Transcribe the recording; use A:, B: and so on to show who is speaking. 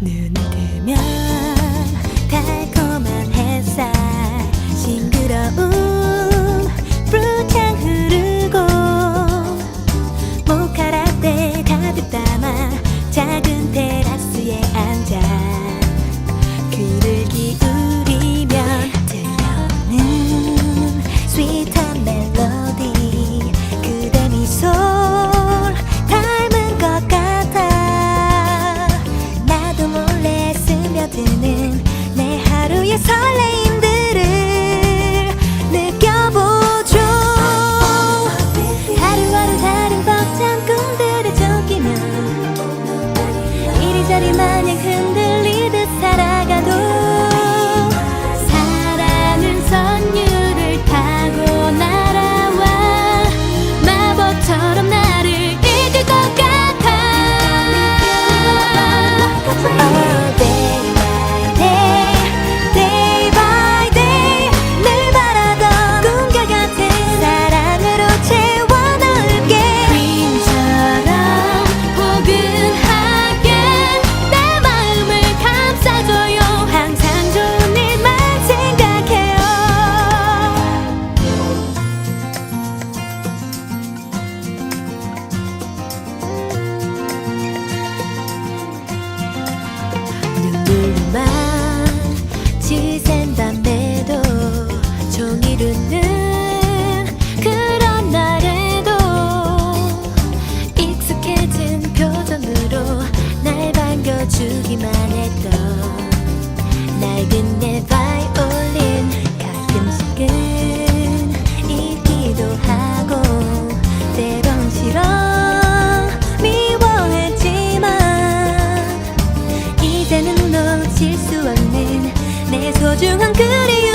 A: 눈이 뜨면 달 them. 소중한 그리움